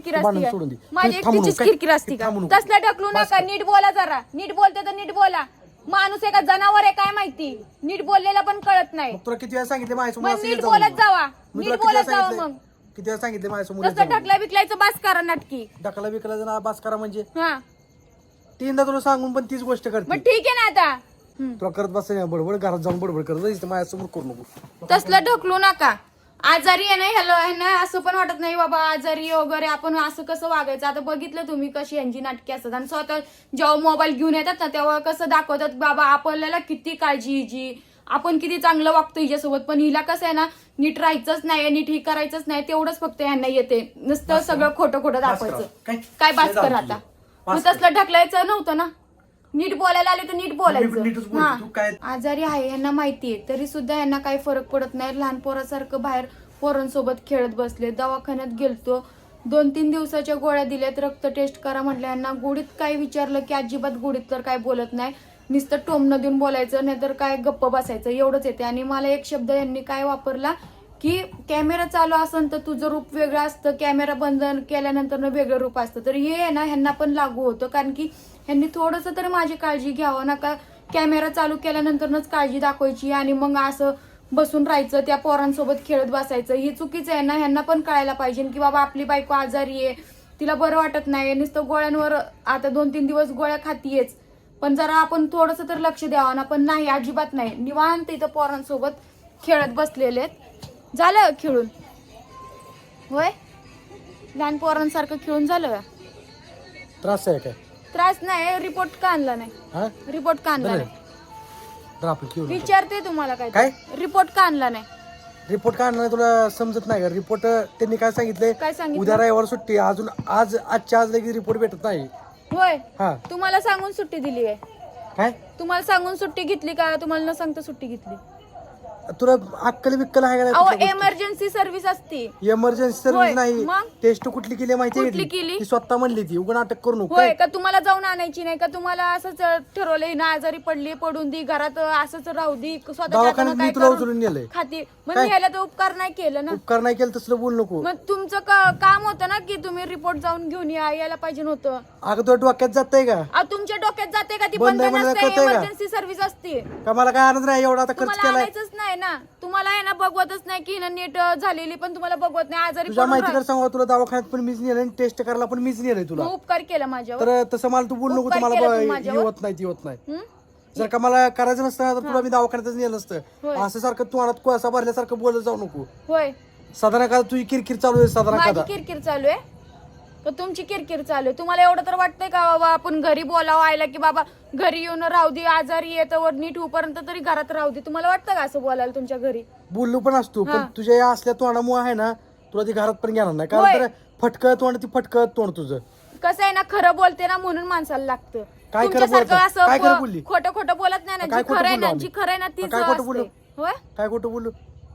किरकिर भांडण असती सोडून दे. का? माझी तू थांबू एकटीचीच नको, काय? किरकिर असती का थांबू नको. तसलं ढकलू नका. नीट बोला जरा नीट बोलते तर नीट बोला माणूस आहे का जनावर आहे काय माहिती नीट बोललेला पण कळत नाही मग तुला किती वेळा सांगितले माझ्यासमोर मग असं नीट येत जाऊ बोलत नको. जावा मी नीट किती बोलत जावा सांगितलंय? मग किती वेळा सांगितले माझ्यासमोर येत तसं जाऊ नको. ढकला बिकलायचं बास करा नाटकी ढकला बिकला जण बास करा म्हणजे हा तीनदा तुला सांगून पण तीच गोष्ट मग करते ठीक आहे ना आता हम्म. तुला करत बस बडबड घरात जाऊन बडबड करत जायचं माझ्यासमोर करू नको तसलं ढकलू नका आजारी आहे ना ह्याला ह्यांना असं पण वाटत नाही बाबा आजारी वगैरे आपण असं कसं वागायचं आता बघितलं तुम्ही कशी यांची नाटके असतात आणि स्वतः जेव्हा मोबाईल घेऊन येतात ना तेव्हा कसं दाखवतात बाबा आपल्याला किती काळजी हिची आपण किती चांगलं वागतो हिच्यासोबत पण हिला कसं आहे ना नीट राहायचंच नाही नीट ही करायचंच नाही तेवढंच फक्त यांना येते नुसतं सगळं खोटं खोटं दाखवायचं. काय? बास कर आता. मग. तसलं ढकलायचं नव्हतं ना नीट बोलायला आले तर नीट नीटच बोलायचं बोलते. हा. तू काय- आजारी आहे यांना माहितीये तरी सुद्धा यांना काही फरक पडत नाही. लहान पोरासारखं बाहेर पोरांसोबत खेळत बसले. दवाखान्यात गेलतो. दोन तीन दिवसाच्या गोळ्या दिल्यात. रक्त टेस्ट करा म्हटलं यांना गोडीत काय विचारलं की अजिबात गोडीत तर काय बोलत नाही. नुसतं टोमणं देऊन बोलायचं. नाहीतर काय गप्प बसायचं. एवढंच येते. आणि मला एक शब्द यांनी काय वापरला की कॅमेरा चालू असेल तर तुझं रूप वेगळं असतं. कॅमेरा बंद केल्यानंतर वेगळं रूप असतं. तर हे आहे ना ह्यांना पण लागू होतं. कारण की ह्यांनी थोडंसं तर माझी काळजी घ्यावं. ना का कॅमेरा चालू केल्यानंतरच काळजी दाखवायची आणि मग असं बसून राहायचं त्या पोरांसोबत खेळत बसायचं. ही चुकीचं आहे ना ह्यांना पण कळायला पाहिजे की बाबा आपली बायको आजारी आहे तिला बरं वाटत नाही. नुसतं गोळ्यांवर आता दोन तीन दिवस गोळ्या खातीयेच. पण जरा आपण थोडंसं तर लक्ष द्यावं ना. पण नाही अजिबात नाही. निवांत इथं पोरांसोबत खेळत बसलेले आहेत. झालं खेळून? होय? लहान पोरांसारखं खेळून झालं त्रास आहे काय? त्रास नाही रिपोर्ट का आणला नाही? हा? रिपोर्ट का आणला. नाही? तर आपण. विचारते तुम्हाला काय काय? रिपोर्ट का आणला नाही? रिपोर्ट काय आणणार तुला समजत नाही का? रिपोर्ट त्यांनी काय सांगितले? काय सांगितलं? उद्या रविवार सुट्टी. अजून आज आजच्या आज लगेच रिपोर्ट भेटत नाही. होय. हा. तुम्हाला सांगून सुट्टी दिली आहे. काय? तुम्हाला सांगून सुट्टी घेतली का? तुम्हाला न सांगता सुट्टी घेतली. तुला अक्कल बिक्कल आहे अहो का एमर्जन्सी सर्व्हिस असती. इमर्जन्सी होय, सर्व्हिस नाही. मग? टेस्ट कुठली केली माहिती कुठली केली? ती स्वतः म्हणली ती. उगा नाटक करू नको. होय काय? का तुम्हाला जाऊन आणायची नाही? का तुम्हाला असंच ठरवलंय ना आजारी पडली पडून दी घरात असंच राहू दी स्वतःच्या दवाखान्यात हातानं मी काय तुला करून उचलून नेलंय. खाती. मग काय? न्यायला तर उपकार नाही केलं ना. उपकार नाही केलं तसलं बोल नको. मग तुमचं क- काम होतं ना की तुम्ही रिपोर्ट जाऊन घेऊन या यायला पाहिजे नव्हतं? अगं तुला डोक्यात जातंय का? अहो, तुमच्या डोक्यात जाते का ती बंद बंद आहे म्हणलं नसते कळतंय का? इमर्जन्सी सर्व्हिस असते. का मला काय आनंद नाही? एवढा आता खर्च तुम्हाला केलाय. आणायचंच नाही ना तुम्हाला आहे ना बघवतच नाही की ना नीट झालेली पण तुम्हाला बघवत नाही. आजारी तुझ्या पडून माहिती कर सांगू तुला दवाखान्यात पण मीच नेलं टेस्ट करायला पण मीच नेलंय तुला. उपकार केला माझ्यावर. तर तसं मला तू बोल नको उपकार तुम्हाला केला तू ब- माझ्यावर? होत नाही ती होत नाही. हं? जर का मला करायचं नसतं ना, तर तुला मी दवाखान्यातच नेलं होय. नसतं असं सारखं तू आणत कोळसा भरल्यासारखं बोलत जाऊ नको. होय. साधारण का तुझी किरकिर चालू आहे साधारण माझी का किरकिर चालू आहे? तर तुमची किरकिर चालू आहे तुम्हाला एवढं तर वाटतंय का बाबा आपण घरी बोलावं आयला की बाबा घरी येऊन राहू दे आजारी येतं वर नीट होऊपर्यंत तरी घरात राहू दे तुम्हाला वाटतं का असं बोलायला तुमच्या घरी बोललो पण असतो पण हा. तुझ्या या असल्या तोंडामुळे आहे ना तुला ती घरात पण घेणार नाही कारण होय. तर फटकं तोंड ती फटकं तोंड तुझं कसं आहे ना खरं बोलते ना म्हणून माणसाला लागतं काय खरं तुमच्यासारखं बोलतात? काय खरं असं? खोटं खोटं बोलत नाही ना काय जी खोटं खरं आहे बोललो ना आम्ही? जी खरं आहे ना तीच काय खोटं असते. होय काय खोटं बोलू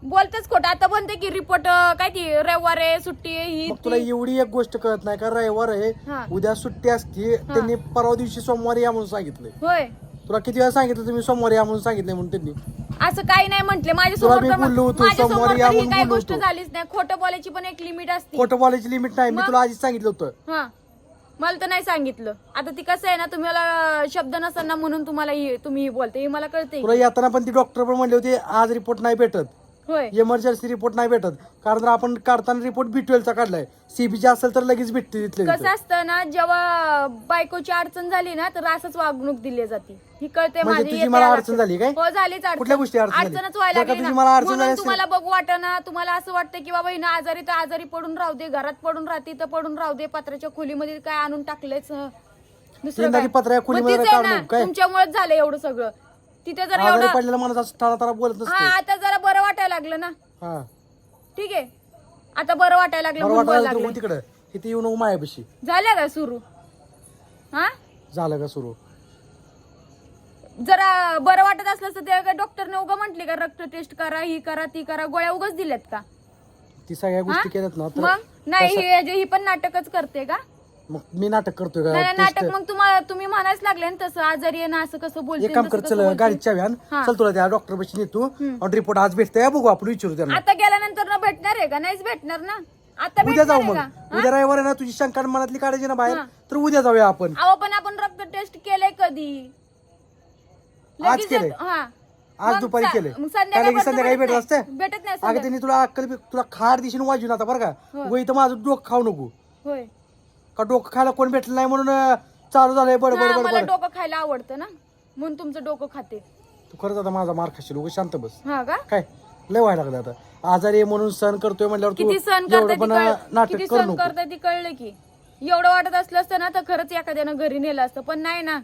बोलतेच खोटं. आता बनते की रिपोर्ट काय ती रविवार आहे सुट्टी आहे ही मग तुला ती. एवढी एक गोष्ट कळत नाही का? रविवार आहे. उद्या सुट्टी असते त्यांनी परवा दिवशी सोमवारी या म्हणून सांगितलंय. होय. तुला किती वेळा सांगितलं तुम्ही सोमवारी या म्हणून सांगितलंय म्हणून त्यांनी? असं काही नाही म्हंटले. माझ्या तुला समोर मी बोललो होतो, तर ही काही बोललो गोष्ट होतो. झालीच नाही. खोटं बोलायची पण एक लिमिट असते. खोटं बोलायची लिमिट नाही. मी मग? तुला आधीच सांगितलं होतं. हा. मला तर नाही सांगितलं. आता ती कसं आहे ना तुम्हाला शब्द नसताना म्हणून तुम्हाला ही- तुम्ही ही बोलते. हे मला कळते तुला येताना पण ती डॉक्टर पण म्हणले होते आज रिपोर्ट नाही भेटत. होय. इमर्जन्सी रिपोर्ट नाही भेटत. कारण जर आपण काढताना रिपोर्ट बी चा काढलाय सीबीची असेल तर लगेच भेटते तिथले कसं असतं ना जेव्हा बायकोची अडचण झाली ना तर असंच वागणूक दिली जाते. ही कळते म्हणजे माझी तुझी येते मला अडचण झाली काय? हो झालीच अडचण. कुठल्या गोष्टी अडचण झाली? अडचणच व्हायला जर का लागली तुझी ना. अडचण झाली म्हणून असेल- तुम्हाला बघू वाटना तुम्हाला असं वाटतं की बाबा हिनं आजारी तर आजारी पडून राहू दे घरात पडून राहते तर पडून राहू दे पत्राच्या खोलीमध्ये काय आणून दुसरं मग खोलीमध्ये तीच आहे ना, काय? तुमच्यामुळेच झालं एवढं सगळं. तिथे जर आजारी एवढं पडलेला माणूस असं तारा तारा बोलत हा नसते आता जरा बरं वाटायला लागलं ना. हा. ठीक आहे. आता बरं वाटायला लागलं बरं म्हणून बोलायला वाटायला लागले. तू तिकडं. इथे येऊ नको मायापाशी झालं का सुरू? हा? झालं का सुरू? जरा बरं वाटत असलं तर ते डॉक्टरने उगा म्हटले का रक्त टेस्ट करा ही करा ती करा गोळ्या उगाच दिल्यात का? ती सगळ्या हा? गोष्टी केल्यात ना तर मग? नाही ही ही पण नाटकच करते का? मग मी नाटक करतोय नाही का नाही, नाटक मग तुम्हाला तुम्ही म्हणायच लागले ना तसं आजारी आहे ना असं कसं बोलते एक काम कर चल बोलते. गाडीच्या व्यान हा. चल तुला त्या डॉक्टर पाशी नेतो. आणि रिपोर्ट आज भेटतोय बघू आपण विचारू त्यांना. आता गेल्यानंतर ना भेटणार आहे का? नाहीच भेटणार ना. आता उद्या जाऊ मग. का? उद्या रविवार आहे ना तुझी शंका मनातली काढायची ना बाहेर. तर उद्या जाऊया आपण. अहो पण आपण रक्त टेस्ट केलंय कधी? आज लगेच केलंय? येतो- हा. आज मग दुपारी सा- केले मग संध्याकाळी संध्याकाळी भेटत असते भेटत नाही अगं संध्या- त्यांनी तुला अक्कल बी- तुला खार दिशेने वाजून आता बरं का? हो. व इथं माझं डोकं खाऊ नको. होय. का डोकं खायला कोण भेटलं नाही म्हणून अं, चालू झालंय? बड हा, बड मला बड डोकं खायला आवडतं ना. म्हणून तुमचं डोकं खाते. तू खरंच आता माझा मार खाशील उगाच शांत बस. हा का? काय? लय व्हायला लागलं आता. आजारी आहे म्हणून सहन करतोय म्हणल्यावर तू किती एवढं करताय पण ती कळ- नाटक किती करू सण नको. करताय ती कळलं की. एवढं वाटत असलं असतं ना तर खरंच एखाद्यानं घरी नेलं असतं. पण नाही ना.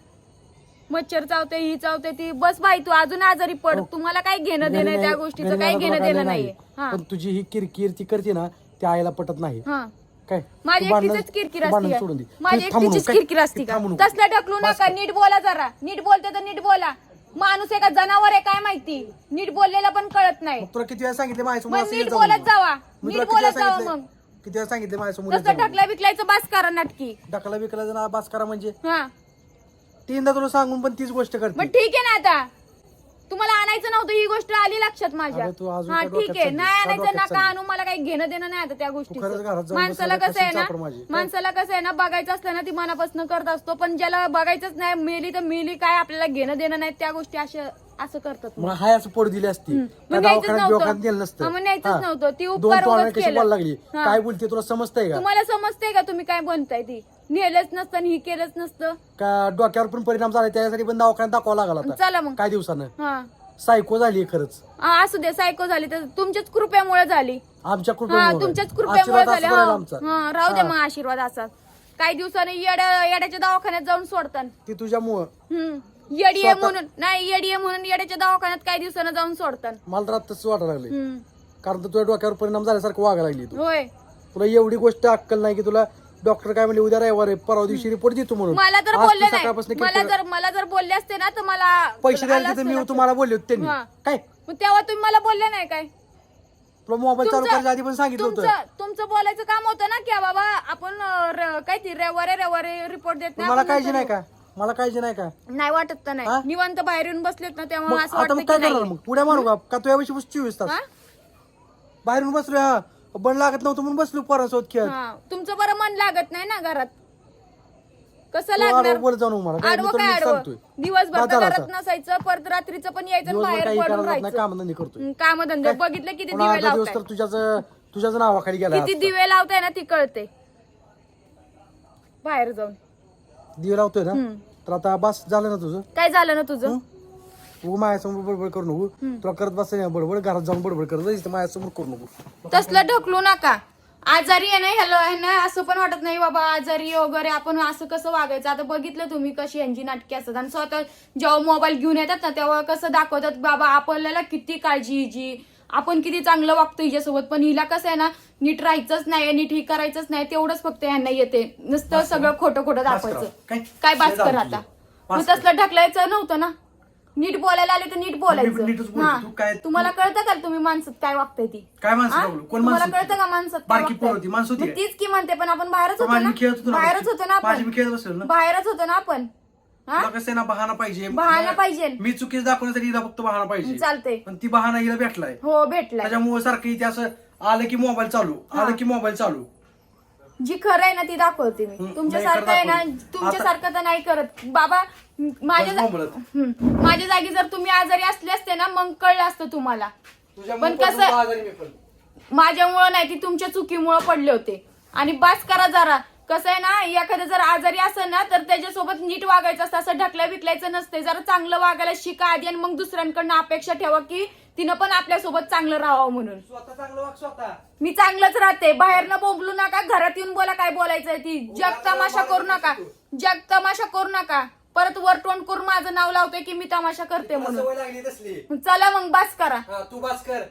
मच्छर चावते ही चावते ती. बस बाई तू अजून आजारी पड. तुम्हाला काय घेणं देणं आहे त्या गोष्टीचं? काही घेणं देणं नाहीये. हा. पण तुझी ही किरकिर ती करते ना त्या आईला पटत नाही. हा. काय? माझी तू भांडणं- एकटीच किरकिर तू असते भांडणं का? सोडून दे. माझी तू थांबू एकटीचीच नको, काय? किरकिर असते. का थांबू नको. तसलं ढकलू नका. नीट बोला जरा. नीट बोलते तर नीट बोला. माणूस आहे का जनावर आहे काय माहिती? नीट बोललेला पण कळत नाही. मग तुला किती वेळा सांगितले माझ्यासमोर मग असं नीट येत जाऊ बोलत नको. जावा. मी नीट तुला किती वेळा बोलत जावा सांगितलंय? मग. किती वेळा सांगितले माझ्यासमोर येत तसं जाऊ ढकला बिकलायचं बास करा नाटकी. ढकला बिकला जण बास करा म्हणजे? हा. तीनदा तुला सांगून पण तीच गोष्ट करते. मग ठीक आहे ना आता. तुम्हाला आणायचं नव्हतं ही गोष्ट आली लक्षात माझ्या अगं, तू अजून हा ठीक आहे डोक्यात नाही चालली? आणायचं काय नका डोक्यात आणू मला काही घेणं देणं नाही आता त्या खरंच घरात गोष्टीचं जाऊन माणसाला बसायला कसं आहे ना चापड माझी. काय? माणसाला कसं आहे ना बघायचं असलं ना ती मनापासून करत असतो पण ज्याला बघायचंच नाही मेली तर मेली काय आपल्याला घेणं देणं नाही त्या गोष्टी अशा असं करतात मग. हाय असं पोट दिली असती. त्या मग न्यायचंच दवाखान्यात नव्हतं. दवाखान्यात नेलं नसतं हा, मग न्यायचंच हा. नव्हतं. ती दोन उपकार तोंडाने उगाच कशी केलं. बोलायला लागली हा. काय बोलते तुला समजतंय का तुम्हाला समजते का तुम्ही काय बोलताय ती नेलंच नसतं आणि ही केलंच नसतं. का डोक्यावर पण परिणाम झाला त्यासाठी पण दवाखान्यात दाखवावं लागला आता. चला मग. काय दिवसानं. हा. सायको झाली खरंच. हा, असू दे सायको झाली तर तुमच्याच कृपेमुळे झाली. आमच्या हा तुमच्याच कृपेमुळे आशीर्वाद झाले. हा. आमचा. हा, राहू दे हा. मग आशीर्वाद असा. काही दिवसाने येड्या येड्याच्या दवाखान्यात जाऊन सोडतात ती तुझ्यामुळं. हम्म. येडी आहे स्वतः- म्हणून नाही येडी आहे म्हणून येड्याच्या दवाखान्यात काही दिवसानं जाऊन सोडतात मला तर आत्ताच वाटायला लागले हम्म. कारण तर तुझ्या डोक्यावर परिणाम झाल्यासारखं वागायला लागली तू. होय. तुला एवढी गोष्ट अक्कल नाही की तुला डॉक्टर काय म्हणले उद्या रविवार आहे परवा दिवशी रिपोर्ट देतो म्हणून. मला तर आज तू बोलले नाही सकाळपासून मला जर मला जर बोलले असते ना तर मला पैसे आलं द्यायला असतं तिथे मी लक्षात. तुम्हाला बोलले होते त्यांनी. हा. काय? मग तेव्हा तुम्ही मला बोलले नाही काय? तुला मोबाईल चालू तुमचं- करायच्या आधी पण सांगितलं होतं. तुमचं तुमचं बोलायचं काम होतं ना की बाबा आपण अं, र- काय ती रविवारी रविवारी रिपोर्ट देत पण नाही मला आपण काळजी नंतर नाही का? मला काळजी नाही का. नाही वाटत तर हा? नाही निवांत बाहेर येऊन बसलेत ना तेव्हा असं आता वाटतं मग की काय करणार नाही. मग? पुढे मारू का? का तुझ्या चोवीस तास? हा? बाहेरून बसलो हा. बंद लागत नव्हतं म्हणून बसलो पोरांसोबत खेळत हा. तुमचं बरं मन लागत नाही ना घरात? कसं तू आडवं लागणार? बोलत जाऊ नको मला. काय मी आडवं तुला काय नीट आडवं? सांगतोय. दिवसभर तर घरात. नसायचं परत रात्रीचं पण यायचं आणि दिवसभर बाहेर नाही कामधंदे करतोय. काम धंदे बघितलं किती पण दिवे अर्धा दिवस लावताय? तर तुझ्याच तुझ्याच नावाखाली गेला किती दिवे लावताय ना ती कळते. बाहेर जाऊन. दिवे लावतोय ना? हम्म. तर आता बस झालं ना तुझं? काय झालं ना तुझं? तू माझ्यासमोर बडबड करू नको. तुला करत बस बडबड घरात जाऊन बडबड करत जायचं माझ्यासमोर करू नको. तसलं ढकलू नका. आजारी आहे ना ह्याला ह्यांना असं पण वाटत नाही बाबा आजारी वगैरे आपण असं कसं वागायचं? आता बघितलं तुम्ही कशी यांची नाटके असतात. आणि स्वतः जेव्हा मोबाईल घेऊन येतात ना तेव्हा कसं दाखवतात बाबा आपल्याला किती काळजी हिची आपण किती चांगलं वागतो हिच्यासोबत पण हिला कसं आहे ना नीट राहायचंच नाही नीट ही करायचंच नाही तेवढंच फक्त यांना येते. नुसतं सगळं खोटं खोटं दाखवायचं. काय? बास कर आता. मग तसलं ढकलायचं नव्हतं ना? नीट बोलायला आले तर नीट नीटच बोलायचं. बोलते. हा. तू काय- तुम्हाला कळतं का तुम्ही माणसात काय वागताय ती? काय माणसं हा? लावलं? कोण तुम्हाला माणसं कळतं का माणसात काय बारकी वागताय? पोरं होती, माणसं होती. मग तीच की म्हणते पण आपण बाहेरच होतो माझी ना? मी खेळत होतो ना बाहेरच होतो ना माझी मी आपण खेळत बसलो ना? बाहेरच होतो ना आपण. हा? तुला कसं आहे ना बहाना पाहिजे. बहाणा पाहिजे. मी चुकीचं दाखवण्यासाठी हिला फक्त बहाना पाहिजे. चालते पण ती बहाना हिला भेटलाय. हो भेटलाय. त्याच्यामुळे सारखं इथे असं आलं की मोबाईल चालू आलं की मोबाईल चालू. जी खरं आहे ना ती दाखवते मी. तुमच्यासारखं आहे ना. तुमच्यासारखं तर नाही करत. बाबा माझ्या बस जा- बोंबलत. माझ्या जागी जर तुम्ही आजारी असले असते ना मग कळलं असतं तुम्हाला. पण कसं- माझ्यामुळं नाही ती तुमच्या चुकीमुळं पडले होते. आणि बास करा जरा. कसं आहे ना एखादं जर आजारी असेल ना तर त्याच्यासोबत नीट वागायचं असतं. असं ढकल्या बिकलायचं नसते जरा चांगलं वागायला शिका आधी आणि मग दुसऱ्यांकडनं अपेक्षा ठेवा की तिनं पण आपल्यासोबत चांगलं राहावं म्हणून. स्वतः चांगलं वाग स्वतः. मी चांगलंच राहते. बाहेरनं बोंबलू नका घरात येऊन बोला काय बोलायचंय ती. जग तमाशा करू नका. जग तमाशा करू नका. परत वर तोंड करून माझं नाव लावतोय की मी तमाशा करते म्हणून. सवय लागली तसली. चला मग बास करा. हा, तू बास कर.